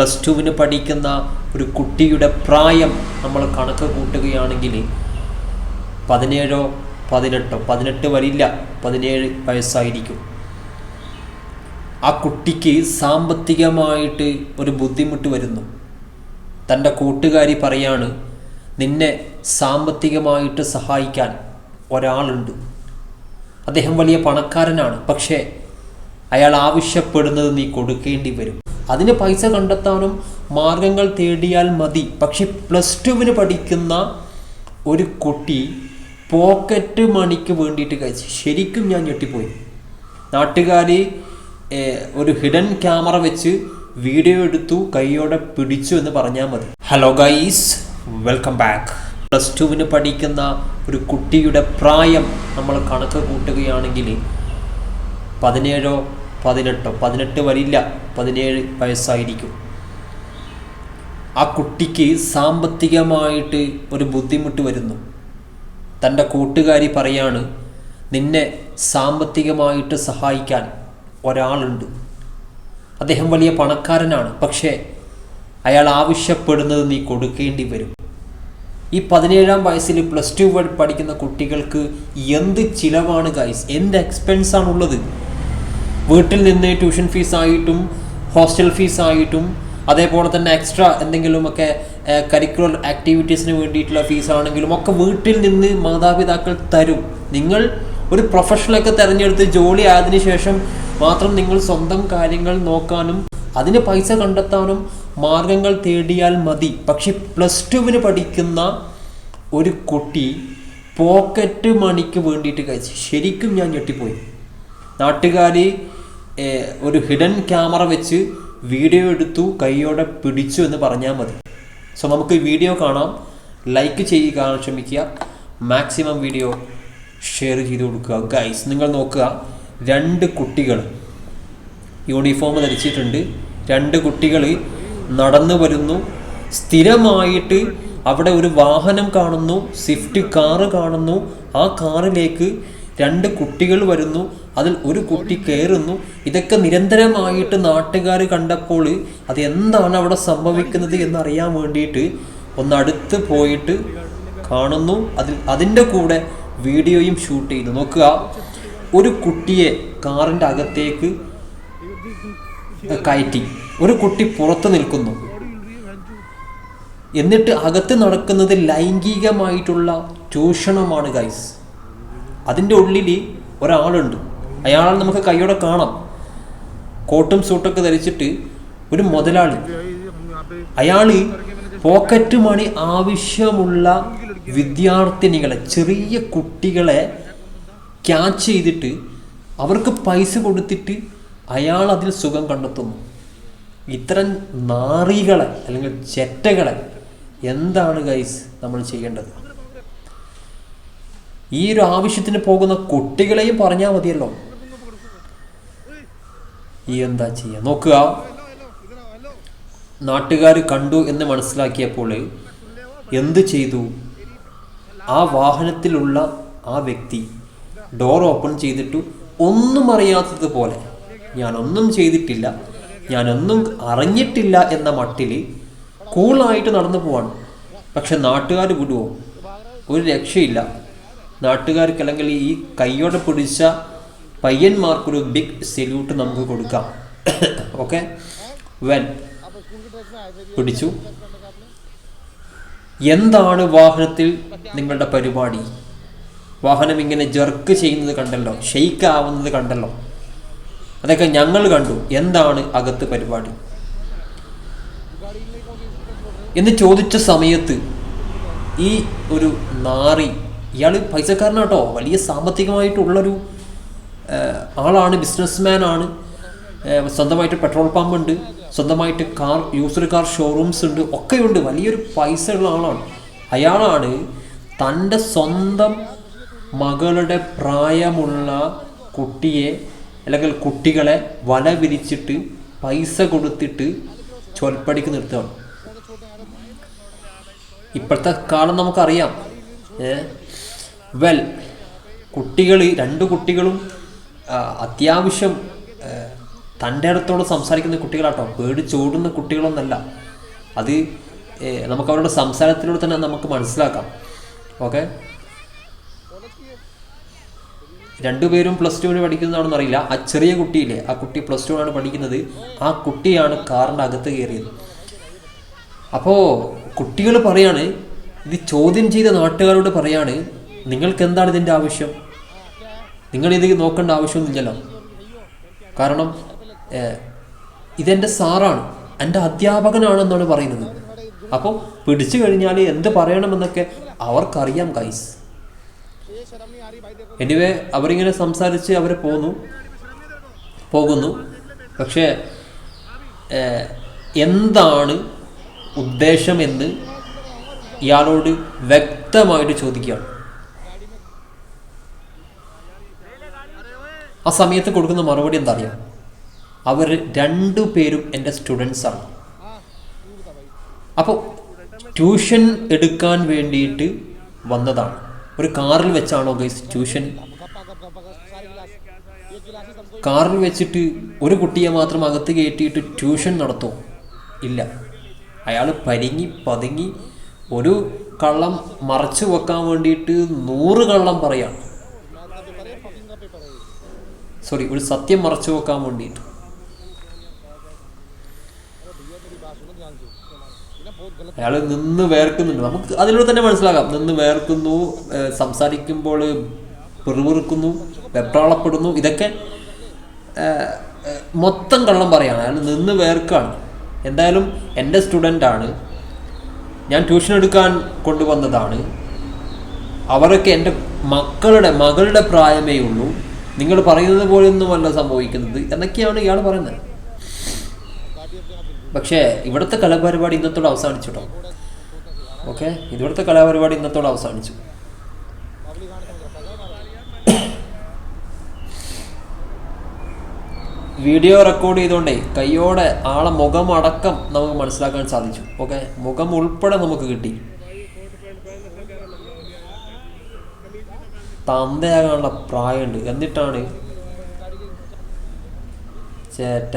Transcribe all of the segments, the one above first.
Plus ടുവിന് പഠിക്കുന്ന ഒരു കുട്ടിയുടെ പ്രായം നമ്മൾ കണക്ക് കൂട്ടുകയാണെങ്കിൽ പതിനേഴോ പതിനെട്ടോ പതിനെട്ട് വരില്ല പതിനേഴ് വയസ്സായിരിക്കും. ആ കുട്ടിക്ക് സാമ്പത്തികമായിട്ട് ഒരു ബുദ്ധിമുട്ട് വരുന്നു. തന്റെ കൂട്ടുകാരി പറയാണ് നിന്നെ സാമ്പത്തികമായിട്ട് സഹായിക്കാൻ ഒരാളുണ്ട്. അദ്ദേഹം വലിയ പണക്കാരനാണ് പക്ഷേ അയാൾ ആവശ്യപ്പെടുന്നത് നീ കൊടുക്കേണ്ടി വരും. അതിന് പൈസ കണ്ടെത്താനും മാർഗങ്ങൾ തേടിയാൽ മതി. പക്ഷെ പ്ലസ് ടുവിന് പഠിക്കുന്ന ഒരു കുട്ടി പോക്കറ്റ് മണിക്ക് വേണ്ടിയിട്ട് കഴിച്ചു. ശരിക്കും ഞാൻ ഞെട്ടിപ്പോയി. നാട്ടുകാർ ഒരു ഹിഡൻ ക്യാമറ വെച്ച് വീഡിയോ എടുത്തു കൈയോടെ പിടിച്ചു എന്ന് പറഞ്ഞാൽ മതി. Hello guys welcome back plus ടുവിന് പഠിക്കുന്ന ഒരു കുട്ടിയുടെ പ്രായം നമ്മൾ കണക്ക് കൂട്ടുകയാണെങ്കിൽ പതിനേഴോ പതിനെട്ടോ പതിനെട്ട് വരില്ല പതിനേഴ് വയസ്സായിരിക്കും. ആ കുട്ടിക്ക് സാമ്പത്തികമായിട്ട് ഒരു ബുദ്ധിമുട്ട് വരുന്നു. തന്റെ കൂട്ടുകാരി പറയാണ് നിന്നെ സാമ്പത്തികമായിട്ട് സഹായിക്കാൻ ഒരാളുണ്ട്. അദ്ദേഹം വലിയ പണക്കാരനാണ് പക്ഷേ അയാൾ ആവശ്യപ്പെടുന്നത് നീ കൊടുക്കേണ്ടി വരും. ഈ പതിനേഴാം വയസ്സിൽ പ്ലസ് ടു പഠിക്കുന്ന കുട്ടികൾക്ക് എന്ത് ചിലവാണ് ഗൈസ് എന്ത് എക്സ്പെൻസ് ആണുള്ളത്? വീട്ടിൽ നിന്ന് ട്യൂഷൻ ഫീസായിട്ടും ഹോസ്റ്റൽ ഫീസായിട്ടും അതേപോലെ തന്നെ എക്സ്ട്രാ എന്തെങ്കിലുമൊക്കെ കരിക്കുലർ ആക്ടിവിറ്റീസിന് വേണ്ടിയിട്ടുള്ള ഫീസാണെങ്കിലും ഒക്കെ വീട്ടിൽ നിന്ന് മാതാപിതാക്കൾ തരും. നിങ്ങൾ ഒരു പ്രൊഫഷണലൊക്കെ തിരഞ്ഞെടുത്ത് ജോലി ആയതിനു ശേഷം മാത്രം നിങ്ങൾ സ്വന്തം കാര്യങ്ങൾ നോക്കാനും അതിന് പൈസ കണ്ടെത്താനും മാർഗങ്ങൾ തേടിയാൽ മതി. പക്ഷെ പ്ലസ് ടുവിന് പഠിക്കുന്ന ഒരു കുട്ടി പോക്കറ്റ് മണിക്ക് വേണ്ടിയിട്ട് കഴിച്ചു. ശരിക്കും ഞാൻ ഞെട്ടിപ്പോയി. നാട്ടുകാർ ഒരു ഹിഡൻ ക്യാമറ വെച്ച് വീഡിയോ എടുത്തു കൈയോടെ പിടിച്ചു എന്ന് പറഞ്ഞാൽ മതി. സോ നമുക്ക് വീഡിയോ കാണാം. ലൈക്ക് ചെയ്യുക ശ്രമിക്കുക മാക്സിമം വീഡിയോ ഷെയർ ചെയ്ത് കൊടുക്കുക. ഗൈസ് നിങ്ങൾ നോക്കുക. രണ്ട് കുട്ടികൾ യൂണിഫോം ധരിച്ചിട്ടുണ്ട്. രണ്ട് കുട്ടികൾ നടന്നു വരുന്നു. സ്ഥിരമായിട്ട് അവിടെ ഒരു വാഹനം കാണുന്നു. സ്വിഫ്റ്റ് കാറ് കാണുന്നു. ആ കാറിലേക്ക് രണ്ട് കുട്ടികൾ വരുന്നു അതിൽ ഒരു കുട്ടി കയറുന്നു. ഇതൊക്കെ നിരന്തരമായിട്ട് നാട്ടുകാർ കണ്ടപ്പോൾ അത് എന്താണ് അവിടെ സംഭവിക്കുന്നത് എന്നറിയാൻ വേണ്ടിയിട്ട് ഒന്ന് അടുത്ത് പോയിട്ട് കാണുന്നു. അതിൽ അതിന്റെ കൂടെ വീഡിയോയും ഷൂട്ട് ചെയ്തു. നോക്കുക ഒരു കുട്ടിയെ കാറിന്റെ അകത്തേക്ക് കയറ്റി. ഒരു കുട്ടി പുറത്ത് നിൽക്കുന്നു. എന്നിട്ട് അകത്ത് നടക്കുന്നത് ലൈംഗികമായിട്ടുള്ള ചൂഷണമാണ് ഗൈസ് അതിന്റെ ഉള്ളിൽ ഒരാളുണ്ട്. അയാളെ നമുക്ക് കൈയോടെ കാണാം. കോട്ടും സൂട്ടൊക്കെ ധരിച്ചിട്ട് ഒരു മുതലാളി. അയാൾ പോക്കറ്റ് മണി ആവശ്യമുള്ള വിദ്യാർത്ഥിനികളെ ചെറിയ കുട്ടികളെ ക്യാച്ച് ചെയ്തിട്ട് അവർക്ക് പൈസ കൊടുത്തിട്ട് അയാൾ അതിൽ സുഖം കണ്ടെത്തുന്നു. ഇത്തരം നാറികളെ അല്ലെങ്കിൽ ചെറ്റകളെ എന്താണ് ഗൈസ് നമ്മൾ ചെയ്യേണ്ടത്? ഈ ഒരു ആവശ്യത്തിന് പോകുന്ന കുട്ടികളെയും പറഞ്ഞാൽ മതിയല്ലോ. ഈ എന്താ ചെയ്യുക നോക്കുക. നാട്ടുകാർ കണ്ടു എന്ന് മനസ്സിലാക്കിയപ്പോൾ എന്ത് ചെയ്തു? ആ വാഹനത്തിലുള്ള ആ വ്യക്തി ഡോർ ഓപ്പൺ ചെയ്തിട്ടു ഒന്നും അറിയാത്തതുപോലെ ഞാനൊന്നും ചെയ്തിട്ടില്ല ഞാനൊന്നും അറിഞ്ഞിട്ടില്ല എന്ന മട്ടിൽ കൂളായിട്ട് നടന്നു പോവാണ്. പക്ഷെ നാട്ടുകാർ വിടുവോ? ഒരു രക്ഷയില്ല. നാട്ടുകാർക്ക് അല്ലെങ്കിൽ ഈ കൈയോടെ പിടിച്ച പയ്യന്മാർക്കൊരു ബിഗ് സല്യൂട്ട് നമുക്ക് കൊടുക്കാം. ഓക്കെ വെൻ പിടിച്ചു. എന്താണ് വാഹനത്തിൽ നിങ്ങളുടെ പരിപാടി? വാഹനം ഇങ്ങനെ ജർക്ക് ചെയ്യുന്നത് കണ്ടല്ലോ? ഷെയ്ക്ക് ആവുന്നത് കണ്ടല്ലോ? അതൊക്കെ ഞങ്ങൾ കണ്ടു. എന്താണ് അകത്ത് പരിപാടി? എന്ന് ചോദിച്ച സമയത്ത് ഈ ഒരു നാറി ഇയാൾ പൈസക്കാരനാട്ടോ. വലിയ സാമ്പത്തികമായിട്ടുള്ളൊരു ആളാണ് ബിസിനസ്മാൻ ആണ് സ്വന്തമായിട്ട് പെട്രോൾ പമ്പ് ഉണ്ട് സ്വന്തമായിട്ട് കാർ യൂസർ കാർ ഷോറൂംസ് ഉണ്ട് ഒക്കെയുണ്ട്. വലിയൊരു പൈസ ഉള്ള ആളാണ്. അയാളാണ് തന്റെ സ്വന്തം മകളുടെ പ്രായമുള്ള കുട്ടിയെ അല്ലെങ്കിൽ കുട്ടികളെ വല വിരിച്ചിട്ട് പൈസ കൊടുത്തിട്ട് ചൊൽപ്പടിക്ക് നിർത്തുകയാണ്. ഇപ്പോഴത്തെ കാലം നമുക്കറിയാം. ഏ വെൽ കുട്ടികൾ രണ്ട് കുട്ടികളും അത്യാവശ്യം തന്റെ അടുത്തോട് സംസാരിക്കുന്ന കുട്ടികളാട്ടോ. പേടി പേടിച്ചോടുന്ന കുട്ടികളൊന്നല്ല. അത് നമുക്ക് അവരുടെ സംസാരത്തിലൂടെ തന്നെ നമുക്ക് മനസ്സിലാക്കാം. ഓക്കെ? രണ്ടുപേരും പ്ലസ് ടുവിന് പഠിക്കുന്നതാണെന്ന് അറിയില്ല. ആ ചെറിയ കുട്ടിയില്ലേ ആ കുട്ടി പ്ലസ് ടു ആണ് പഠിക്കുന്നത്. ആ കുട്ടിയാണ് കാറിന്റെ അകത്ത് കയറിയത്. അപ്പോൾ കുട്ടികൾ പറയാണ് ഇത് ചോദ്യം ചെയ്ത നാട്ടുകാരോട് പറയാണ് നിങ്ങൾക്ക് എന്താണ് ഇതിന്റെ ആവശ്യം? നിങ്ങൾ നിങ്ങളിത് നോക്കേണ്ട ആവശ്യമൊന്നുമില്ലല്ലോ. കാരണം ഇതെന്റെ സാറാണ്. എന്റെ അധ്യാപകനാണെന്നാണ് പറയുന്നത്. അപ്പോൾ പിടിച്ചു കഴിഞ്ഞാൽ എന്ത് പറയണമെന്നൊക്കെ അവർക്കറിയാം കൈസ് എനിവേ അവരിങ്ങനെ സംസാരിച്ച് അവർ പോന്നു. പോകുന്നു. പക്ഷേ എന്താണ് ഉദ്ദേശമെന്ന് ഇയാളോട് വ്യക്തമായിട്ട് ചോദിക്കുകയാണ്. ആ സമയത്ത് കൊടുക്കുന്ന മറുപടി എന്താ അറിയാം അവർ രണ്ടു പേരും എന്റെ സ്റ്റുഡൻസാണ് അപ്പോൾ ട്യൂഷൻ എടുക്കാൻ വേണ്ടിയിട്ട് വന്നതാണ്. ഒരു കാറിൽ വെച്ചാണോ ഗൈസ് ട്യൂഷൻ കാറിൽ വെച്ചിട്ട് ഒരു കുട്ടിയെ മാത്രം അകത്ത് കയറ്റിയിട്ട് ട്യൂഷൻ നടത്തുമോ ഇല്ല. അയാൾ പരിങ്ങി പതുങ്ങി ഒരു കള്ളം മറച്ചു വെക്കാൻ വേണ്ടിയിട്ട് നൂറ് കള്ളം പറയാണ് സോറി ഒരു സത്യം മറച്ചു വെക്കാൻ വേണ്ടിയിട്ട്. അയാൾ നിന്ന് വേർക്കുന്നുണ്ട്. നമുക്ക് അതിലൂടെ തന്നെ മനസ്സിലാക്കാം. നിന്ന് വേർക്കുന്നു സംസാരിക്കുമ്പോൾ പിറുപിറുക്കുന്നു വെപ്രാളപ്പെടുന്നു ഇതൊക്കെ മൊത്തം കള്ളം പറയാണ്. അയാൾ നിന്ന് വേർക്കാണ്. എന്തായാലും എന്റെ ആണ് ഞാൻ ട്യൂഷൻ എടുക്കാൻ കൊണ്ടുവന്നതാണ്. അവരൊക്കെ എന്റെ മക്കളുടെ മകളുടെ പ്രായമേ ഉള്ളൂ. നിങ്ങൾ പറയുന്നത് പോലെയൊന്നുമല്ല സംഭവിക്കുന്നത് എന്നൊക്കെയാണ് ഇയാൾ പറയുന്നത്. പക്ഷേ ഇവിടുത്തെ കലാപരിപാടി ഇന്നത്തോടെ അവസാനിച്ചു കേട്ടോ ഓക്കെ? ഇവിടുത്തെ കലാപരിപാടി ഇന്നത്തോടെ അവസാനിച്ചു. വീഡിയോ റെക്കോർഡ് ചെയ്തുകൊണ്ടേ കയ്യോടെ ആളെ മുഖം അടക്കം നമുക്ക് മനസ്സിലാക്കാൻ സാധിച്ചു. ഓക്കെ? മുഖം ഉൾപ്പെടെ നമുക്ക് കിട്ടി. തന്തയാകാനുള്ള പ്രായമുണ്ട്. എന്നിട്ടാണ് ചേറ്റ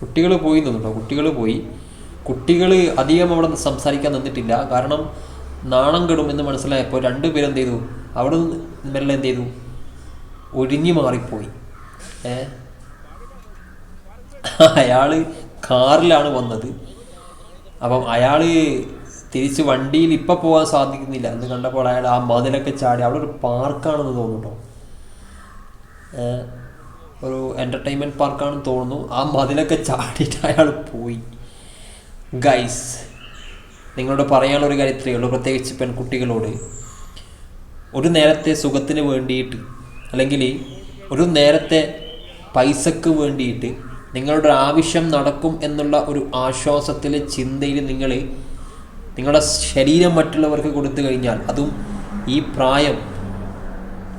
കുട്ടികൾ പോയി നിന്നുണ്ടോ കുട്ടികൾ പോയി. കുട്ടികൾ അധികം അവിടെ സംസാരിക്കാൻ നിന്നിട്ടില്ല. കാരണം നാണം കെടും എന്ന് മനസ്സിലായപ്പോൾ രണ്ടുപേരും എന്ത് ചെയ്തു? അവിടെ നിന്ന് മെല്ലെ എന്ത് ചെയ്തു? ഒഴിഞ്ഞു മാറിപ്പോയി. ഏ? അയാൾ കാറിലാണ് വന്നത്. അപ്പം അയാൾ തിരിച്ച് വണ്ടിയിൽ ഇപ്പം പോകാൻ സാധിക്കുന്നില്ല. എന്ന് കണ്ടപ്പോൾ അയാൾ ആ മതിലൊക്കെ ചാടി അവിടെ ഒരു പാർക്കാണെന്ന് തോന്നുന്നു ഒരു എന്റർടൈൻമെന്റ് പാർക്കാണെന്ന് തോന്നുന്നു. ആ മതിലൊക്കെ ചാടിയിട്ട് അയാൾ പോയി. ഗൈസ് നിങ്ങളോട് പറയാനുള്ള ഒരു കാര്യം ഇത്രയേ ഉള്ളൂ. പ്രത്യേകിച്ച് പെൺകുട്ടികളോട്. ഒരു നേരത്തെ സുഖത്തിന് വേണ്ടിയിട്ട് അല്ലെങ്കിൽ ഒരു നേരത്തെ പൈസക്ക് വേണ്ടിയിട്ട് നിങ്ങളുടെ ആവശ്യം നടക്കും എന്നുള്ള ഒരു ആശ്വാസത്തിൽ ചിന്തയിൽ നിങ്ങൾ നിങ്ങളുടെ ശരീരം മറ്റുള്ളവർക്ക് കൊടുത്തു കഴിഞ്ഞാൽ അതും ഈ പ്രായം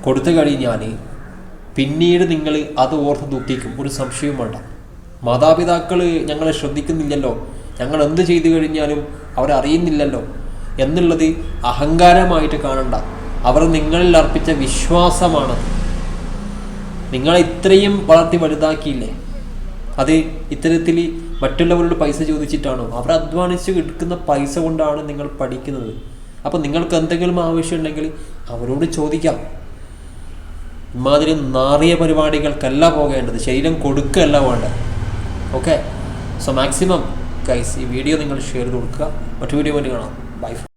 കൊടുത്തു കഴിഞ്ഞാൽ പിന്നീട് നിങ്ങൾ അത് ഓർത്ത് ദുഃഖിക്കും. ഒരു സംശയവും വേണ്ട. മാതാപിതാക്കൾ ഞങ്ങളെ ശ്രദ്ധിക്കുന്നില്ലല്ലോ. ഞങ്ങൾ എന്ത് ചെയ്തു കഴിഞ്ഞാലും അവരറിയുന്നില്ലല്ലോ എന്നുള്ളത് അഹങ്കാരമായിട്ട് കാണണ്ട. അവർ നിങ്ങളിൽ അർപ്പിച്ച വിശ്വാസമാണ്. നിങ്ങളെ ഇത്രയും വളർത്തി വലുതാക്കിയില്ലേ? അത് ഇത്തരത്തിൽ മറ്റുള്ളവരോട് പൈസ ചോദിച്ചിട്ടാണോ? അവർ അധ്വാനിച്ച് എടുക്കുന്ന പൈസ കൊണ്ടാണ് നിങ്ങൾ പഠിക്കുന്നത്. അപ്പം നിങ്ങൾക്ക് എന്തെങ്കിലും ആവശ്യമുണ്ടെങ്കിൽ അവരോട് ചോദിക്കാം. ഇമാതിരി നാറിയ പരിപാടികൾക്കല്ല പോകേണ്ടത്. ശരീരം കൊടുക്കുകയല്ല വേണ്ടത്. ഓക്കെ സോ മാക്സിമം ഗൈസ് ഈ വീഡിയോ നിങ്ങൾ ഷെയർ ചെയ്ത് കൊടുക്കുക. മറ്റു വീഡിയോ വേണ്ടി കാണാം. ബൈ